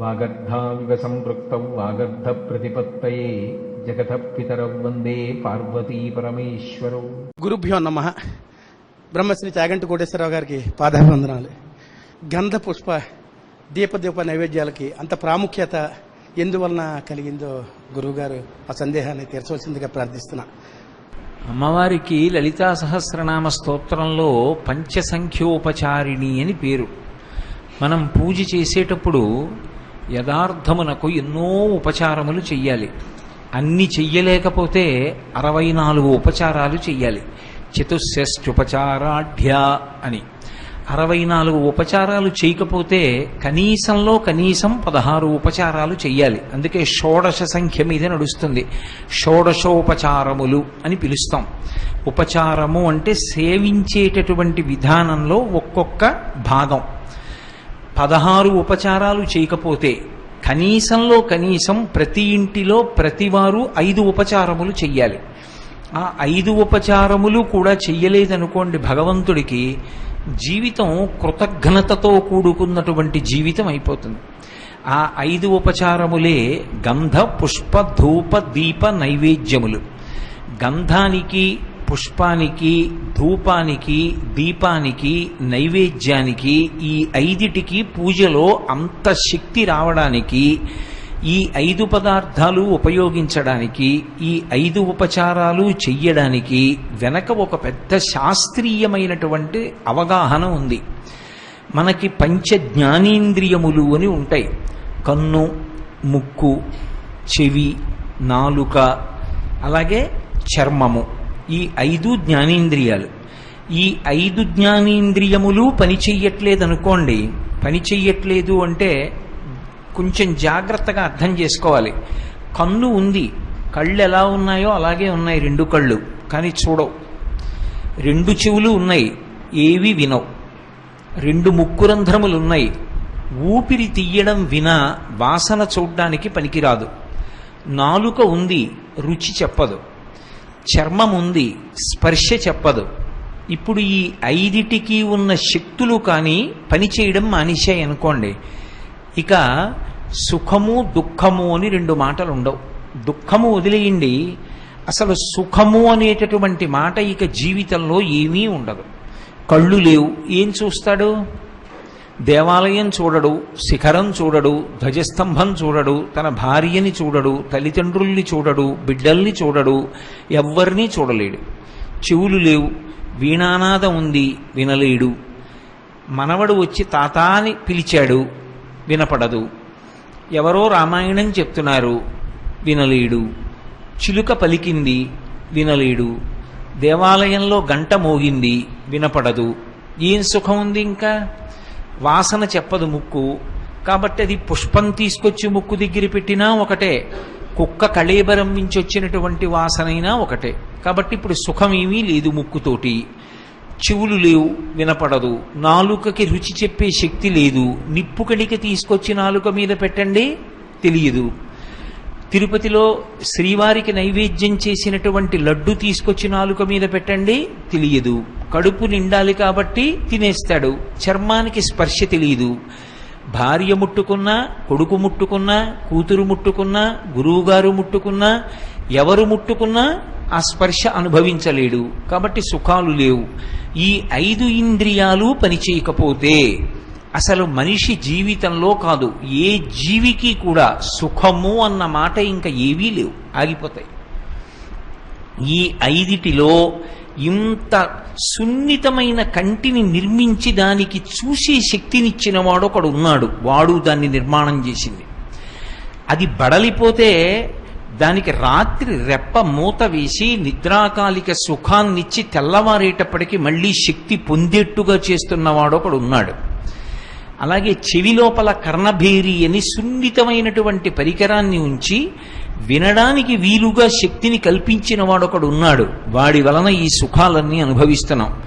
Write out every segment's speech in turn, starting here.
వాగర్ధావివ సంపృక్తౌ వాగర్ధప్రతిపత్తయే జగతః పితరౌ వందే పార్వతీ పరమేశ్వరౌ గురుభ్యో నమ. బ్రహ్మశ్రీ చాగంటి కోటేశ్వరరావు గారికి పాదాభివందనాలు. గంధ పుష్ప దీపదీప నైవేద్యాలకి అంత ప్రాముఖ్యత ఎందువలన కలిగిందో గురువుగారు ఆ సందేహాన్ని తీర్చవలసిందిగా ప్రార్థిస్తున్నా. అమ్మవారికి లలితా సహస్రనామ స్తోత్రంలో పంచసంఖ్యోపచారిణి అని పేరు. మనం పూజ చేసేటప్పుడు యథార్థమునకు ఎన్నో ఉపచారములు చెయ్యాలి. అన్ని చెయ్యలేకపోతే అరవై నాలుగు ఉపచారాలు చెయ్యాలి. చతుషష్ఠుపచారాఢ్య అని. అరవై నాలుగు ఉపచారాలు చేయకపోతే కనీసంలో కనీసం పదహారు ఉపచారాలు చెయ్యాలి. అందుకే షోడశ సంఖ్య మీద నడుస్తుంది. షోడశోపచారములు అని పిలుస్తాం. ఉపచారము అంటే సేవించేటటువంటి విధానంలో ఒక్కొక్క భాగం. పదహారు ఉపచారాలు చేయకపోతే కనీసంలో కనీసం ప్రతి ఇంటిలో ప్రతివారు ఐదు ఉపచారములు చెయ్యాలి. ఆ ఐదు ఉపచారములు కూడా చెయ్యలేదనుకోండి భగవంతుడికి జీవితం కృతజ్ఞతతో కూడుకున్నటువంటి జీవితం అయిపోతుంది. ఆ ఐదు ఉపచారములే గంధ పుష్ప ధూప దీప నైవేద్యములు. గంధానికి పుష్పానికి ధూపానికి దీపానికి నైవేద్యానికి ఈ ఐదిటికి పూజలో అంత శక్తి రావడానికి ఈ ఐదు పదార్థాలు ఉపయోగించడానికి ఈ ఐదు ఉపచారాలు చెయ్యడానికి వెనక ఒక పెద్ద శాస్త్రీయమైనటువంటి అవగాహన ఉంది. మనకి పంచ జ్ఞానేంద్రియములు అని ఉంటాయి. కన్ను ముక్కు చెవి నాలుక అలాగే చర్మము. ఈ ఐదు జ్ఞానేంద్రియాలు. ఈ ఐదు జ్ఞానేంద్రియములు పని చెయ్యట్లేదు అనుకోండి పని చెయ్యట్లేదు అంటే కొంచెం జాగ్రత్తగా అర్థం చేసుకోవాలి. కన్ను ఉంది కళ్ళు ఎలా ఉన్నాయో అలాగే ఉన్నాయి రెండు కళ్ళు కానీ చూడవు. రెండు చెవులు ఉన్నాయి ఏవి వినవు. రెండు ముక్కురంధ్రములు ఉన్నాయి ఊపిరి తీయడం వినా వాసన చూడ్డానికి పనికిరాదు. నాలుక ఉంది రుచి చెప్పదు. చర్మం ఉంది స్పర్శ చెప్పదు. ఇప్పుడు ఈ ఐదిటికి ఉన్న శక్తులు కానీ పనిచేయడం మానేశాయి అనుకోండి. ఇక సుఖము దుఃఖము అని రెండు మాటలు ఉండవు దుఃఖము వదిలేయండి. అసలు సుఖము అనేటటువంటి మాట ఇక జీవితంలో ఏమీ ఉండదు. కళ్ళు లేవు. ఏం చూస్తాడు? దేవాలయం చూడడు శిఖరం చూడడు ధ్వజస్తంభం చూడడు తన భార్యని చూడడు తల్లిదండ్రుల్ని చూడడు బిడ్డల్ని చూడడు ఎవ్వరినీ చూడలేడు. చెవులు లేవు వీణానాదం ఉంది వినలేడు. మనవడు వచ్చి తాతాని పిలిచాడు వినపడదు. ఎవరో రామాయణం చెప్తున్నారు వినలేడు. చిలుక పలికింది వినలేడు. దేవాలయంలో గంట మోగింది వినపడదు. ఏం సుఖం ఉంది ఇంకా? వాసన చెప్పదు ముక్కు. కాబట్టి అది పుష్పం తీసుకొచ్చి ముక్కు దగ్గర పెట్టినా ఒకటే. కుక్క కళేబరం నుంచి వచ్చినటువంటి వాసనైనా ఒకటే. కాబట్టి ఇప్పుడు సుఖం ఏమీ లేదు ముక్కుతోటి. చెవులు లేవు వినపడదు. నాలుకకి రుచి చెప్పే శక్తి లేదు. నిప్పు కడిక తీసుకొచ్చి నాలుక మీద పెట్టండి తెలియదు. తిరుపతిలో శ్రీవారికి నైవేద్యం చేసినటువంటి లడ్డు తీసుకొచ్చి నాలుక మీద పెట్టండి తెలియదు. కడుపు నిండాలి కాబట్టి తినేస్తాడు. చర్మానికి స్పర్శ తెలియదు. భార్య ముట్టుకున్నా కొడుకు ముట్టుకున్నా కూతురు ముట్టుకున్నా గురువుగారు ముట్టుకున్నా ఎవరు ముట్టుకున్నా ఆ స్పర్శ అనుభవించలేడు. కాబట్టి సుఖాలు లేవు. ఈ ఐదు ఇంద్రియాలు పనిచేయకపోతే అసలు మనిషి జీవితంలో కాదు ఏ జీవికి కూడా సుఖము అన్న మాట ఇంకా ఏవీ లేవు ఆగిపోతాయి. ఈ ఐదిటిలో ఇంత సున్నితమైన కంటిని నిర్మించి దానికి చూసే శక్తినిచ్చిన వాడు ఒకడు ఉన్నాడు వాడు దాన్ని నిర్మాణం చేసింది. అది బడలిపోతే దానికి రాత్రి రెప్ప మూత వేసి నిద్రాకాలిక సుఖాన్నిచ్చి తెల్లవారేటప్పటికి మళ్ళీ శక్తి పొందేట్టుగా చేస్తున్నవాడు ఒకడు ఉన్నాడు. అలాగే చెవి లోపల కర్ణభేరి అని సున్నితమైనటువంటి పరికరాన్ని ఉంచి వినడానికి వీలుగా శక్తిని కల్పించిన వాడొకడు ఉన్నాడు. వాడి వలన ఈ సుఖాలన్నీ అనుభవిస్తున్నాం.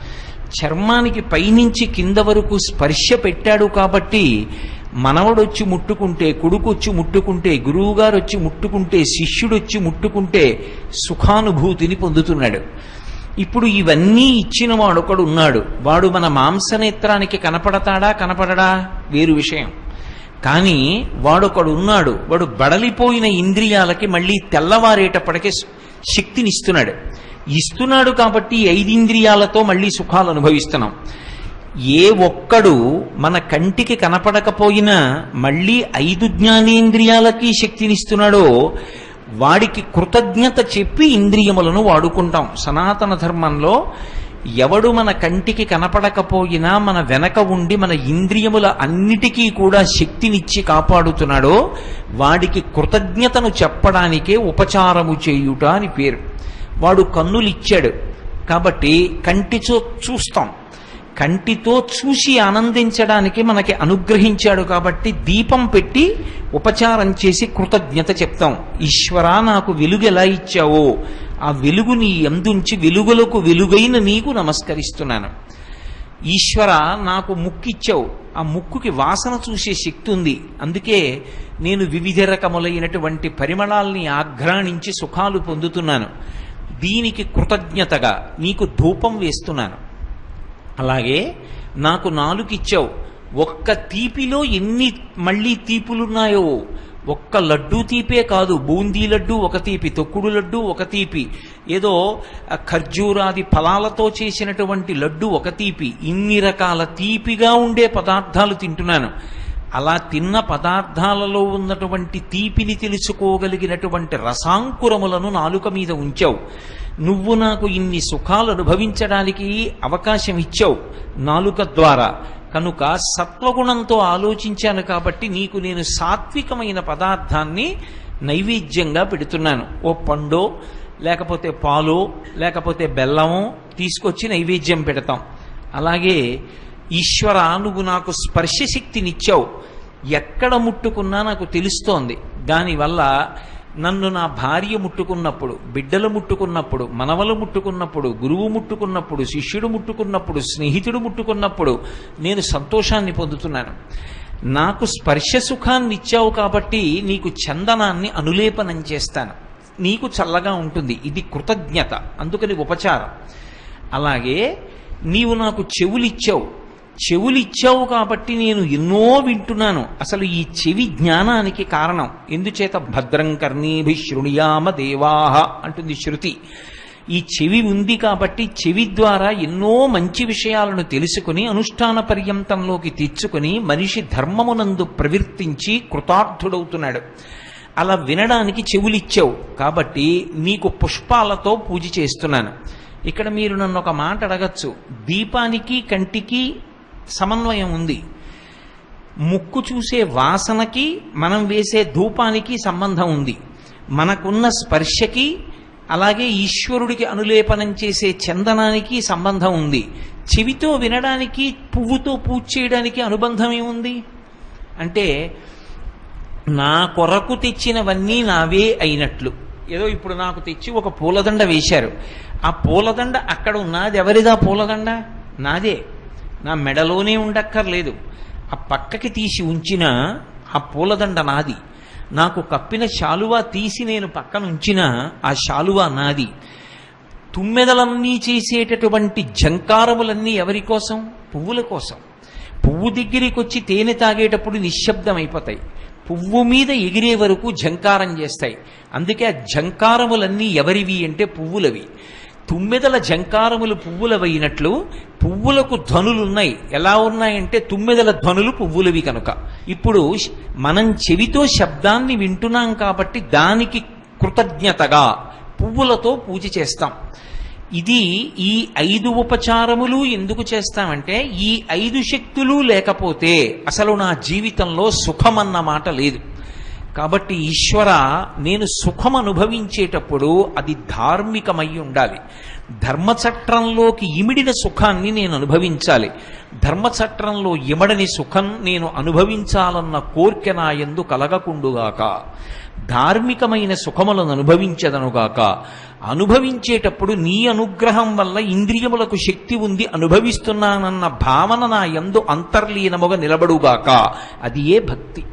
చర్మానికి పైనుంచి కింద వరకు స్పర్శ పెట్టాడు కాబట్టి మనవడొచ్చి ముట్టుకుంటే కొడుకొచ్చి ముట్టుకుంటే గురువుగారు వచ్చి ముట్టుకుంటే శిష్యుడొచ్చి ముట్టుకుంటే సుఖానుభూతిని పొందుతున్నాడు. ఇప్పుడు ఇవన్నీ ఇచ్చిన వాడొకడు ఉన్నాడు. వాడు మన మాంసనేత్రానికి కనపడతాడా? కనపడడా? వేరు విషయం. కానీ వాడొకడు ఉన్నాడు. వాడు బడలిపోయిన ఇంద్రియాలకి మళ్ళీ తెల్లవారేటప్పటికే శక్తినిస్తున్నాడు. ఇస్తున్నాడు కాబట్టి ఐదింద్రియాలతో మళ్ళీ సుఖాలు అనుభవిస్తున్నాం ఏ ఒక్కడు మన కంటికి కనపడకపోయినా మళ్ళీ ఐదు జ్ఞానేంద్రియాలకి శక్తినిస్తున్నాడో వాడికి కృతజ్ఞత చెప్పి ఇంద్రియములను వాడుకుంటాం. సనాతన ధర్మంలో ఎవడు మన కంటికి కనపడకపోయినా మన వెనక ఉండి మన ఇంద్రియముల అన్నిటికీ కూడా శక్తినిచ్చి కాపాడుతున్నాడో వాడికి కృతజ్ఞతను చెప్పడానికే ఉపచారము చేయుట అని పేరు. వాడు కన్నులిచ్చాడు. కాబట్టి కంటితో చూస్తాం. కంటితో చూసి ఆనందించడానికి మనకి అనుగ్రహించాడు కాబట్టి దీపం పెట్టి ఉపచారం చేసి కృతజ్ఞత చెప్తాం. ఈశ్వరా నాకు వెలుగు ఎలా ఇచ్చావో? ఆ వెలుగు నీ ఎందుంచి వెలుగులకు వెలుగైన నీకు నమస్కరిస్తున్నాను. ఈశ్వర నాకు ముక్కిచ్చావు. ఆ ముక్కుకి వాసన చూసే శక్తి ఉంది. అందుకే నేను వివిధ రకములైనటువంటి పరిమళాల్ని ఆఘ్రాణించి సుఖాలు పొందుతున్నాను. దీనికి కృతజ్ఞతగా నీకు ధూపం వేస్తున్నాను. అలాగే నాకు నాలుకిచ్చావు ఒక్క తీపిలో ఎన్ని మళ్ళీ తీపులున్నాయో. ఒక్క లడ్డూ తీపే కాదు. బూందీ లడ్డు ఒక తీపి తొక్కుడు లడ్డు ఒక తీపి. ఏదో ఖర్జూరాది ఫలాలతో చేసినటువంటి లడ్డు ఒక తీపి. ఇన్ని రకాల తీపిగా ఉండే పదార్థాలు తింటున్నాను. అలా తిన్న పదార్థాలలో ఉన్నటువంటి తీపిని తెలుసుకోగలిగినటువంటి రసాంకురములను నాలుక మీద ఉంచావు. నువ్వు నాకు ఇన్ని సుఖాలు అనుభవించడానికి అవకాశం ఇచ్చావు నాలుక ద్వారా. కనుక సత్వగుణంతో ఆలోచించాను కాబట్టి నీకు నేను సాత్వికమైన పదార్థాన్ని నైవేద్యంగా పెడుతున్నాను. ఓ పండో లేకపోతే పాలు లేకపోతే బెల్లమో తీసుకొచ్చి నైవేద్యం పెడతాం. అలాగే ఈశ్వర నువ్వు నాకు స్పర్శ శక్తినిచ్చావు ఎక్కడ ముట్టుకున్నా నాకు తెలుస్తోంది. దానివల్ల నన్ను నా భార్య ముట్టుకున్నప్పుడు బిడ్డలు ముట్టుకున్నప్పుడు మనవలు ముట్టుకున్నప్పుడు గురువు ముట్టుకున్నప్పుడు శిష్యుడు ముట్టుకున్నప్పుడు స్నేహితుడు ముట్టుకున్నప్పుడు నేను సంతోషాన్ని పొందుతున్నాను. నాకు స్పర్శ సుఖాన్ని ఇచ్చావు కాబట్టి నీకు చందనాన్ని అనులేపనం చేస్తాను. నీకు చల్లగా ఉంటుంది. ఇది కృతజ్ఞత. అందుకని ఉపచారం. అలాగే నీవు నాకు చెవులిచ్చావు. చెవులిచ్చావు కాబట్టి నేను ఎన్నో వింటున్నాను. అసలు ఈ చెవి జ్ఞానానికి కారణం. ఎందుచేత? భద్రం కర్ణీభి శృణుయామ దేవాహ అంటుంది శృతి. ఈ చెవి ఉంది కాబట్టి చెవి ద్వారా ఎన్నో మంచి విషయాలను తెలుసుకుని అనుష్ఠాన పర్యంతంలోకి తెచ్చుకుని మనిషి ధర్మమునందు ప్రవర్తించి కృతార్థుడవుతున్నాడు. అలా వినడానికి చెవులిచ్చావు కాబట్టి నీకు పుష్పాలతో పూజ చేస్తున్నాను. ఇక్కడ మీరు నన్ను ఒక మాట అడగచ్చు. దీపానికి కంటికి సమన్వయం ఉంది. ముక్కు చూసే వాసనకి మనం వేసే ధూపానికి సంబంధం ఉంది. మనకున్న స్పర్శకి అలాగే ఈశ్వరుడికి అనులేపనం చేసే చందనానికి సంబంధం ఉంది. చెవితో వినడానికి పువ్వుతో పూజ చేయడానికి అనుబంధం ఏముంది అంటే నా కొరకు తెచ్చినవన్నీ నావే అయినట్లు. ఏదో ఇప్పుడు నాకు తెచ్చి ఒక పూలదండ వేశారు. ఆ పూలదండ అక్కడ ఉన్నది ఎవరిదా పూలదండ? నాదే. నా మెడలోనే ఉండక్కర్లేదు. ఆ పక్కకి తీసి ఉంచిన ఆ పూలదండ నాది. నాకు కప్పిన శాలువా తీసి నేను పక్కన ఉంచిన ఆ శాలువా నాది. తుమ్మెదలన్నీ చేసేటటువంటి జంకారములన్నీ ఎవరి కోసం? పువ్వుల కోసం. పువ్వు దగ్గరికి వచ్చి తేనె తాగేటప్పుడు నిశ్శబ్దం అయిపోతాయి పువ్వు మీద ఎగిరే వరకు జంకారం చేస్తాయి. అందుకే ఆ జంకారములన్నీ ఎవరివి అంటే పువ్వులవి. తుమ్మెదల జంకారములు పువ్వులవైనట్లు పువ్వులకు ధ్వనులున్నాయి. ఎలా ఉన్నాయంటే తుమ్మెదల ధ్వనులు పువ్వులవి కనుక. ఇప్పుడు మనం చెవితో శబ్దాన్ని వింటున్నాం కాబట్టి దానికి కృతజ్ఞతగా పువ్వులతో పూజ చేస్తాం. ఇది ఈ ఐదు ఉపచారములు ఎందుకు చేస్తామంటే ఈ ఐదు శక్తులు లేకపోతే అసలు నా జీవితంలో సుఖమన్న మాట లేదు. కాబట్టి ఈశ్వర నేను సుఖం అనుభవించేటప్పుడు అది ధార్మికమై ఉండాలి. ధర్మచట్రంలోకి ఇమిడిన సుఖాన్ని నేను అనుభవించాలి. ధర్మచట్రంలో ఇమడని సుఖం నేను అనుభవించాలన్న కోర్కె నా ఎందు కలగకుండుగాక. ధార్మికమైన సుఖములను అనుభవించదనుగాక. అనుభవించేటప్పుడు నీ అనుగ్రహం వల్ల ఇంద్రియములకు శక్తి ఉంది అనుభవిస్తున్నానన్న భావన నా యందు అంతర్లీనముగా నిలబడుగాక. అది ఏ భక్తి?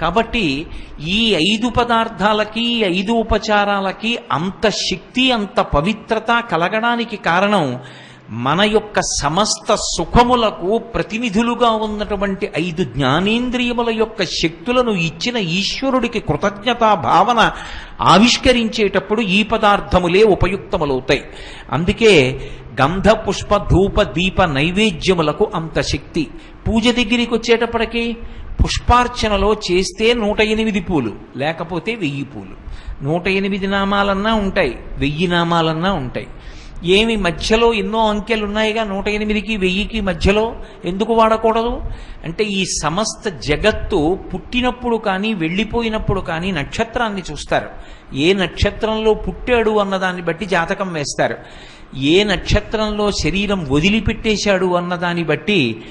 కాబట్టి ఈ ఐదు పదార్థాలకి ఐదు ఉపచారాలకి అంత శక్తి అంత పవిత్రత కలగడానికి కారణం మన యొక్క సమస్త సుఖములకు ప్రతినిధులుగా ఉన్నటువంటి ఐదు జ్ఞానేంద్రియముల యొక్క శక్తులను ఇచ్చిన ఈశ్వరుడికి కృతజ్ఞతా భావన ఆవిష్కరించేటప్పుడు ఈ పదార్థములే ఉపయుక్తములవుతాయి. అందుకే గంధ పుష్ప ధూప దీప నైవేద్యములకు అంత శక్తి. పూజ దగ్గరికి వచ్చేటప్పటికీ పుష్పార్చనలో చేస్తే నూట ఎనిమిది పూలు లేకపోతే వెయ్యి పూలు. నూట ఎనిమిది నామాలన్నా ఉంటాయి వెయ్యి నామాలన్నా ఉంటాయి. ఏమి మధ్యలో ఎన్నో అంకెలు ఉన్నాయిగా నూట ఎనిమిదికి వెయ్యికి మధ్యలో ఎందుకు వాడకూడదు? అంటే ఈ సమస్త జగత్తు పుట్టినప్పుడు కానీ వెళ్ళిపోయినప్పుడు కానీ నక్షత్రాన్ని చూస్తారు. ఏ నక్షత్రంలో పుట్టాడు అన్నదాన్ని బట్టి జాతకం వేస్తారు. ఏ నక్షత్రంలో శరీరం వదిలిపెట్టేశాడు అన్నదాన్ని బట్టి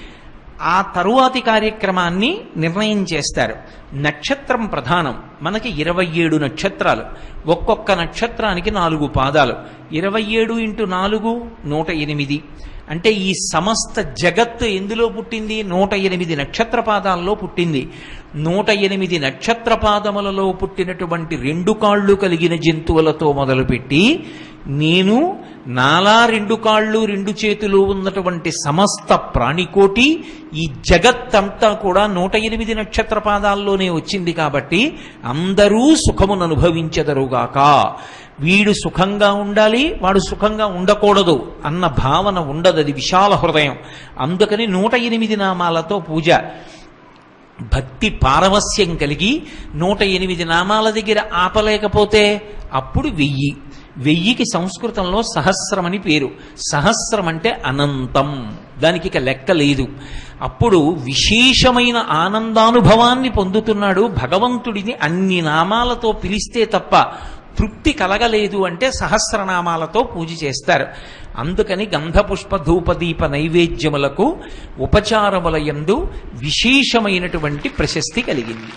ఆ తరువాతి కార్యక్రమాన్ని నిర్ణయం చేస్తారు. నక్షత్రం ప్రధానం. మనకి ఇరవై ఏడు నక్షత్రాలు. ఒక్కొక్క నక్షత్రానికి నాలుగు పాదాలు. ఇరవై ఏడు ఇంటూ నాలుగు నూట ఎనిమిది. అంటే ఈ సమస్త జగత్తు ఎందులో పుట్టింది? నూట ఎనిమిది నక్షత్ర పాదాల్లో పుట్టింది. నూట ఎనిమిది నక్షత్ర పాదములలో పుట్టినటువంటి రెండు కాళ్ళు కలిగిన జంతువులతో మొదలుపెట్టి నేను నాలా రెండు కాళ్ళు రెండు చేతులు ఉన్నటువంటి సమస్త ప్రాణికోటి ఈ జగత్తంతా కూడా నూట ఎనిమిది నక్షత్ర పాదాల్లోనే వచ్చింది కాబట్టి అందరూ సుఖమును అనుభవించెదరుగాక. వీడు సుఖంగా ఉండాలి వాడు సుఖంగా ఉండకూడదు అన్న భావన ఉండదు అది విశాల హృదయం. అందుకని నూట ఎనిమిది నామాలతో పూజ. భక్తి పారవస్యం కలిగి నూట ఎనిమిది నామాల దగ్గర ఆపలేకపోతే అప్పుడు వెయ్యి. వెయ్యికి సంస్కృతంలో సహస్రమని పేరు. సహస్రం అంటే అనంతం. దానికి ఇక లెక్క లేదు. అప్పుడు విశేషమైన ఆనందానుభవాన్ని పొందుతున్నాడు భగవంతుడిని అన్ని నామాలతో పిలిస్తే తప్ప తృప్తి కలగలేదు అంటే సహస్రనామాలతో పూజ చేస్తారు. అందుకని గంధపుష్ప ధూపదీప నైవేద్యములకు ఉపచారముల యందు విశేషమైనటువంటి ప్రశస్తి కలిగింది.